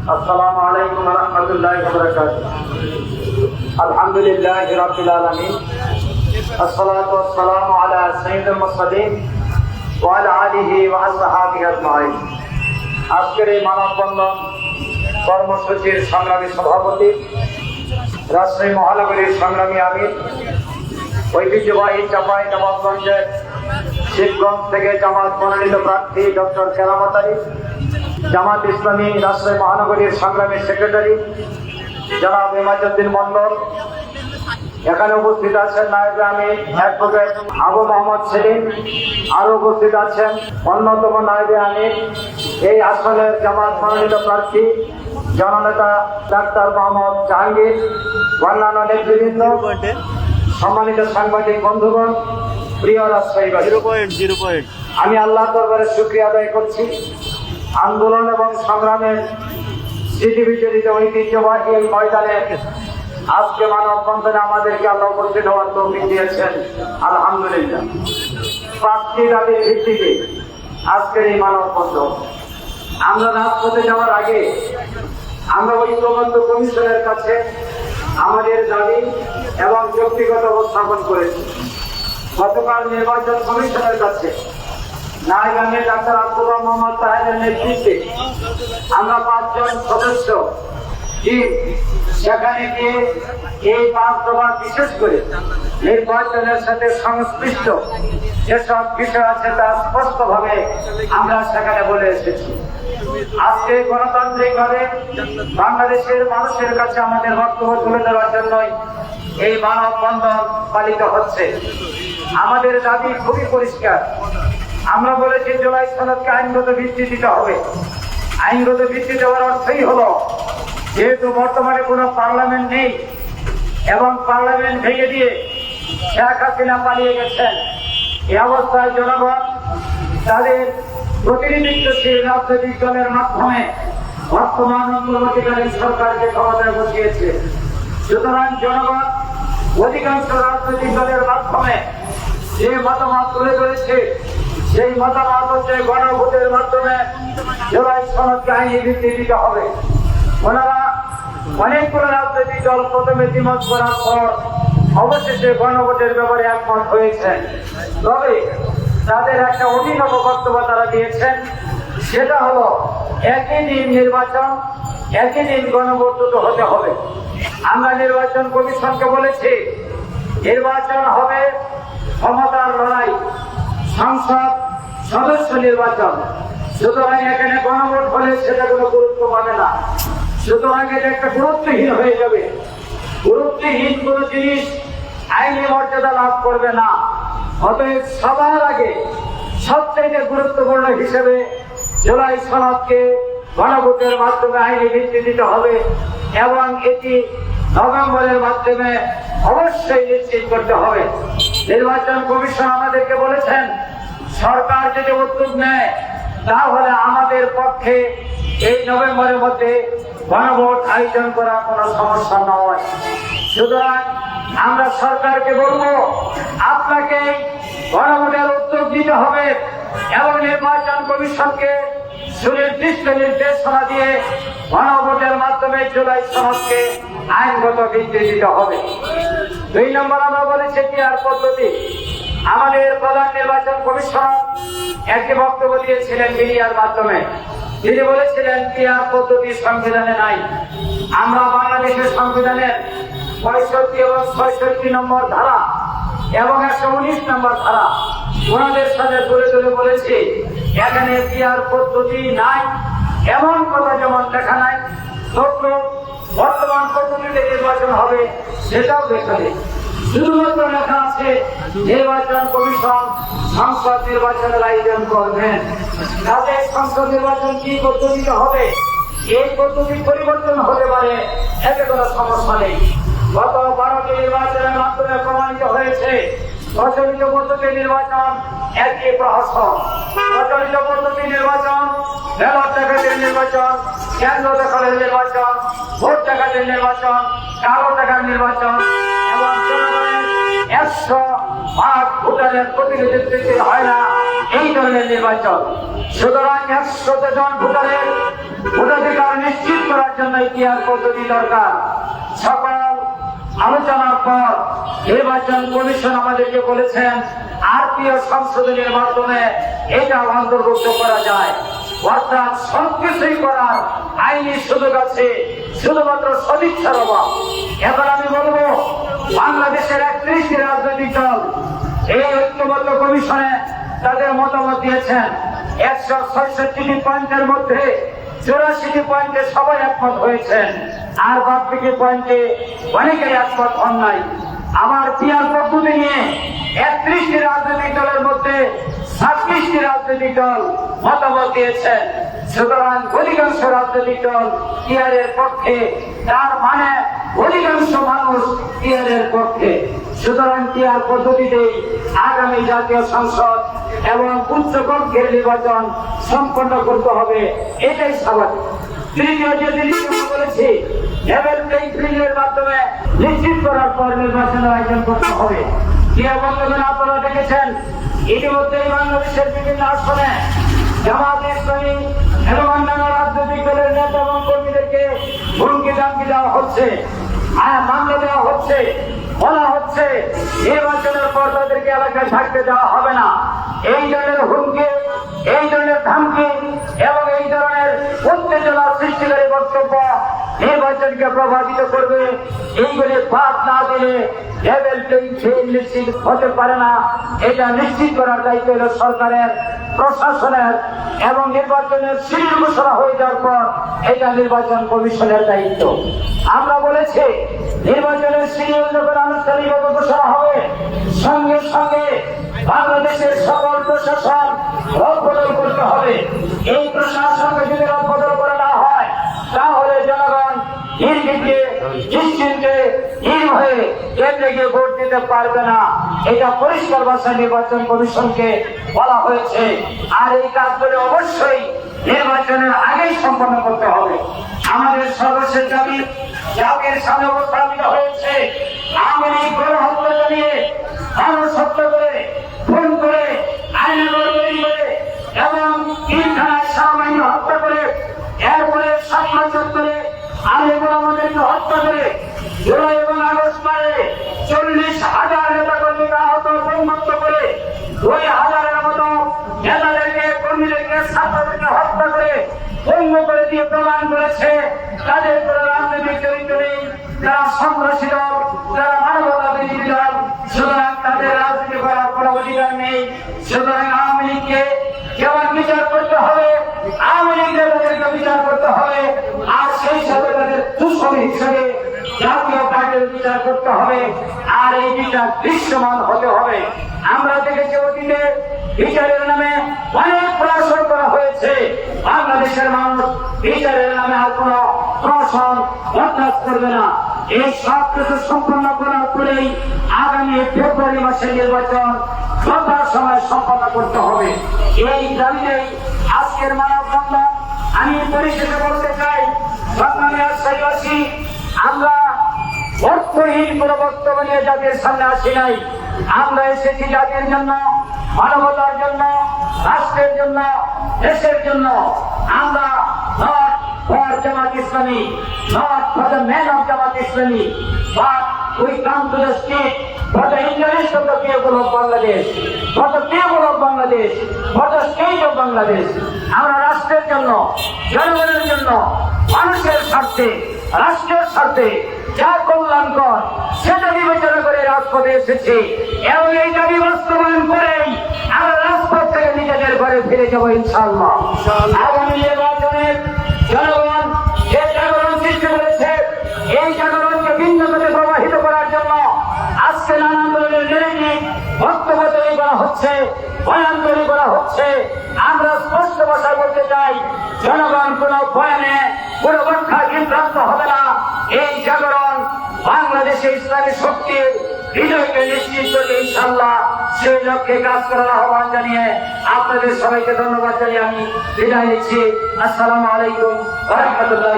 السلام عليكم ورحمة الله وبركاته الحمد لله رب العالمين الصلاة والسلام على سيد المرسلين وعلى آله وأصحابه أجمعين আজকের এই মানববন্ধন কর্মসূচির সংগ্রামী সভাপতি রাজশাহী মহানগরীর সংগ্রামী আমির ঐতিহ্যবাহী চাপাই নবাবগঞ্জের শিবগঞ্জ থেকে জামাত মনোনীত প্রার্থী ডক্টর কেরামত আলী জামাত ইসলামী রাজশাহী মহানগরীর সংগ্রামী সেক্রেটারি জনাব ইমাজুদ্দিন মন্ডল এখানে উপস্থিত আছেন নায়ক আমি অ্যাডভোকেট আবু মোহাম্মদ সেলিম। আরও উপস্থিত আছেন অন্যতম নায়বে আমি এই আসনের জামাত মনোনীত প্রার্থী জননেতা ডাক্তার মোহাম্মদ জাহাঙ্গীর অন্যান্য নেতৃবৃন্দ সম্মানিত সাংবাদিক বন্ধুগণ প্রিয় পয়েন্ট আমি আল্লাহ দরবারে শুক্রিয়া আদায় করছি। আন্দোলন এবং সংগ্রামের স্মৃতি বিচরিত ঐতিহ্যবাহী এই ময়দানে আজকে মানববন্ধনে আমাদেরকে আল্লাহ উপস্থিত হওয়ার তৌফিক দিয়েছেন। আলহামদুলিল্লাহ। পাঁচটি দাবির ভিত্তিতে আজকের এই মানববন্ধন। আমরা রাজপথে যাওয়ার আগে আমরা ঐক্যবদ্ধ কমিশনের কাছে আমাদের দাবি এবং ব্যক্তিগত উপস্থাপন করেছি। গতকাল নির্বাচন কমিশনের কাছে ডাক্তার মোহাম্মদ তাহের নেতৃত্বে আমরা পাঁচজন সদস্য সেখানে গিয়ে এই বিশেষ করে নির্বাচনের সাথে সংশ্লিষ্ট যেসব বিষয় আছে তা স্পষ্টভাবে আমরা সেখানে বলে এসেছি। আজকে গণতান্ত্রিক ভাবে বাংলাদেশের মানুষের কাছে আমাদের বক্তব্য তুলে দেওয়ার জন্যই এই মানববন্ধন পালিত হচ্ছে। আমাদের দাবি খুবই পরিষ্কার। আমরা বলেছি জুলাই সনদকে আইনগত ভিত্তি দিতে হবে। আইনগত ভিত্তি দেওয়ার অর্থই হলো, যেহেতু বর্তমানে কোনো পার্লামেন্ট নেই এবং পার্লামেন্ট ভেঙে দিয়ে শেখ হাসিনা পালিয়ে গেছেন এই অবস্থায় জনগণ তাদের প্রতিনিধিত্বশীল রাজনৈতিক দলের মাধ্যমে বর্তমান অন্তর্বর্তীকালীন সরকারকে ক্ষমতায় বসিয়েছে। সুতরাং জনগণ অধিকাংশ রাজনৈতিক দলের মাধ্যমে যে মতামত তুলে ধরেছে সেই মতামত হচ্ছে গণভোটের মাধ্যমে জুলাই সনদকে আইনি ভিত্তি দিতে হবে। ওনারা অনেকগুলো রাজনৈতিক দল প্রথমে দ্বিমত করার পর অবশেষে গণভোটের ব্যাপারে একমত হয়েছেন। তবে তাদের একটা অভিনব বক্তব্য তারা দিয়েছেন, সেটা হলো একই দিন নির্বাচন, একই দিন গণভোট হতে হবে। আমরা নির্বাচন কমিশনকে বলেছি, নির্বাচন হবে ক্ষমতার লড়াই। সংসদ, সদস্য নির্বাচন। সুতরাং এখানে গণভোট হলে সেটা কোনো গুরুত্ব পাবে না। সুতরাং এটা একটা গুরুত্বহীন হয়ে যাবে। গুরুত্বহীন কোন জিনিস আইনি মর্যাদা লাভ করবে না। অতএব সবার আগে সবচেয়ে গুরুত্বপূর্ণ হিসেবে জুলাই সনদকে গণভোটের মাধ্যমে আইনি ভিত্তি দিতে হবে এবং এটি নভেম্বরের মাধ্যমে অবশ্যই নিশ্চিত করতে হবে। নির্বাচন কমিশন আমাদেরকে বলেছেন সরকার যদি উদ্যোগ নেয়, তাহলে আমাদের পক্ষে এই নভেম্বরের মধ্যে গণভোট আয়োজন করা কোনো সমস্যা নয়। সুতরাং আমরা সরকারকে বলব, আপনাকে গণভোটের উদ্যোগ দিতে হবে এবং নির্বাচন কমিশনকে সুনির্দিষ্ট নির্দেশনা দিয়ে গণভোটের মাধ্যমে জুলাই সনদকে আইনগত ভিত্তি দিতে হবে। দুই নম্বর আমরা বলেছি আর পদ্ধতি? আমাদের প্রধান নির্বাচন কমিশনার একটি বক্তব্য দিয়েছিলেন মিডিয়ার মাধ্যমে। তিনি বলেছিলেন পিয়ার পদ্ধতি সংবিধানে নাই। আমরা বাংলাদেশের সংবিধানের পঁয়ষট্টি এবং ছয়ষট্টি নম্বর ধারা এবং একশো উনিশ নম্বর ধারা ওনাদের সাথে তুলে তুলে বলেছে, এখানে পিয়ার পদ্ধতি নাই, এমন কথা যেমন দেখা নাই তথ্য বর্তমান পদ্ধতিতে নির্বাচন হবে সেটাও লেখা নেই শুধুমাত্র লেখা আছে, নির্বাচন কমিশন সংসদ নির্বাচনের আয়োজন করবেন। তাদের সংসদ নির্বাচন কি পদ্ধতিতে হবে? এই পদ্ধতি পরিবর্তন হতে পারে, এতে কোনো সমস্যা নেই। গত বারোটি নির্বাচনের মাধ্যমে প্রমাণিত হয়েছে, প্রচলিত পদ্ধতি নির্বাচন একই প্রহসন প্রচলিত পদ্ধতি নির্বাচন, ব্যালট ডাকাতের নির্বাচন, কেন্দ্র দখলের নির্বাচন, ভোট ডাকাতের নির্বাচন, কালো টাকার নির্বাচন একশো ভাগ ভোটারের প্রতিনিধিত্ব হয় না এই ধরনের নির্বাচন। সুতরাং একশো জন ভোটারের ভোটাধিকার নিশ্চিত করার জন্য ইতিহাস পদ্ধতি দরকার। সকল আলোচনার পর নির্বাচন কমিশন আমাদেরকে বলেছেন, আরপিও সংশোধনের মাধ্যমে এটা অন্তর্ভুক্ত করা যায়। অর্থাৎ সবকিছুই করার আইনি সুযোগ আছে, শুধুমাত্র সদিচ্ছার অভাব। এখন বাংলাদেশের রাজনৈতিক দল এই ঐক্যবদ্ধ কমিশনে তাদের মতামত দিয়েছেন। একশো ছয়ষট্টি পয়েন্টের মধ্যে চৌরাশিটি পয়েন্টে সবাই একমত হয়েছেন। আর বাকি পয়েন্টে অনেকেই একমত হন নাই। আমার পিয়ার পদ্ধতি নিয়ে একত্রিশটি রাজনৈতিক দলের মধ্যে ছাব্বিশটি রাজনৈতিক দল মতামত দিয়েছেন। সুতরাং অধিকাংশ রাজনৈতিক দল পিয়ারের পক্ষে, তার মানে অধিকাংশ মানুষ পিয়ারের পক্ষে। সুতরাং পিয়ার পদ্ধতিতে আগামী জাতীয় সংসদ এবং উচ্চ কক্ষের নির্বাচন সম্পন্ন করতে হবে? এটাই স্বাভাবিক। তৃতীয় মাধ্যমে নিশ্চিত করার পর করতে হবে। আপনারা দেখেছেন, ইতিমধ্যেই কর্মীদেরকে হুমকি দামকি দেওয়া হচ্ছে। মামলা দেওয়া হচ্ছে। বলা হচ্ছে, নির্বাচনের পর তাদেরকে এলাকায় থাকতে দেওয়া হবে না। এই ধরনের হুমকি, এই ধরনের ধামকি এবং এই ধরনের উত্তেজনা সৃষ্টিকারী বক্তব্য নির্বাচনকে প্রভাবিত করবে। এইগুলি বাদ না দিলে লেভেল প্লেইং নিশ্চিত হতে পারে না। এটা নিশ্চিত করার দায়িত্ব হলো সরকারের। প্রশাসনের এবং নির্বাচনের সিঁড়ির ঘোষণা হয়ে যাওয়ার পর এটা নির্বাচন কমিশনের দায়িত্ব। আমরা বলেছি, নির্বাচনের সিরিয়াল যখন আনুষ্ঠানিকভাবে ঘোষণা হবে, সঙ্গে সঙ্গে বাংলাদেশের সকল প্রশাসন রদবদল করতে হবে। এই প্রশাসনকে যদি রদবদল করা না হয়, তাহলে জনগণ নির্বিঘ্নে নিশ্চিন্তে নির্ভয়ে কেন্দ্রে গিয়ে ভোট দিতে পারবে না। এটা পরিষ্কার ভাষায় নির্বাচন কমিশনকে বলা হয়েছে। আর এই কাজগুলো অবশ্যই নির্বাচনের আগেই সম্পন্ন করতে হবে। আমাদের সর্বশেষ দাবি হয়েছে। আওয়ামী হত্যা করে, খুন করে আইনগর করে, এবং তিনখানায় সামান্য হত্যা করে, এরপরে সাতমা চত্বরে আলেগুলো আমাদেরকে হত্যা করে চল্লিশ হাজার নেতা কর্মীরা আহত, সংযুক্ত করে দুই হাজারের মতো নেতাদেরকে, কর্মীদেরকে, ছাত্রদেরকে হত্যা করে ভঙ্গ করে দিয়ে প্রমাণ করেছে তাদের কোনো রাজনৈতিক চরিত্র নেই তারা সন্ত্রাসী দল তারা মানবতা বিরোধী সুতরাং তাদের রাজনীতি করার কোনো অধিকার নেই সুতরাং আওয়ামী লীগকে যেমন বিচার করতে হবে আওয়ামী লীগের তাদেরকে বিচার করতে হবে আর সেই সাথে তাদের দুশ্মনী হিসেবে জাতীয় পার্টির বিচার করতে হবে, আর এই বিচার দৃশ্যমান হতে হবে। আমরা দেখেছি অতীতে বিচারের নামে অনেক প্রশ্ন করা হয়েছে। বাংলাদেশের মানুষ বিচারের নামে আর কোন প্রশ্ন বরদাস্ত করবে না। এই সব কিছু সম্পন্ন করার পরেই আগামী ফেব্রুয়ারি মাসের নির্বাচন সন্ধ্যার সময় সম্পন্ন করতে হবে। এই দাবিতেই আজকের মানব আমি পরিশেষে বলতে চাই সাইবাসী আমরা অর্থহীন কোন বক্তব্য নিয়ে জাতির সামনে আসি নাই। আমরা এসেছি জাতির জন্য, মানবতার জন্য, রাষ্ট্রের জন্য, দেশের জন্য। আমরা we come state. Bangladesh? Bangladesh? Bangladesh? আমরা রাষ্ট্রের জন্য, জনগণের জন্য, মানুষের স্বার্থে রাষ্ট্রের স্বার্থে যা কল্যাণকর সেটা বিবেচনা করে রাজপথে এসেছি। এবং এই দাবি বাস্তবায়ন করেই আমরা রাজপথ থেকে নিজেদের ঘরে ফিরে যাব ইনশাল্লাহ আগামী নির্বাচনের জনগণ বয়ান তৈরি করা হচ্ছে। আমরা স্পষ্ট ভাষায় বলতে চাই, জনগণ কোন বয়ানে কোন ব্যাখ্যা বিভ্রান্ত হবে না। এই জাগরণ বাংলাদেশে ইসলামী শক্তির বিজয়কে নিশ্চিত করে ইনশাল্লাহ সেই লক্ষ্যে কাজ করার আহ্বান জানিয়ে আপনাদের সবাইকে ধন্যবাদ জানিয়ে আমি বিদায় নিচ্ছি। আসসালামু আলাইকুম রহমতুল্লাহ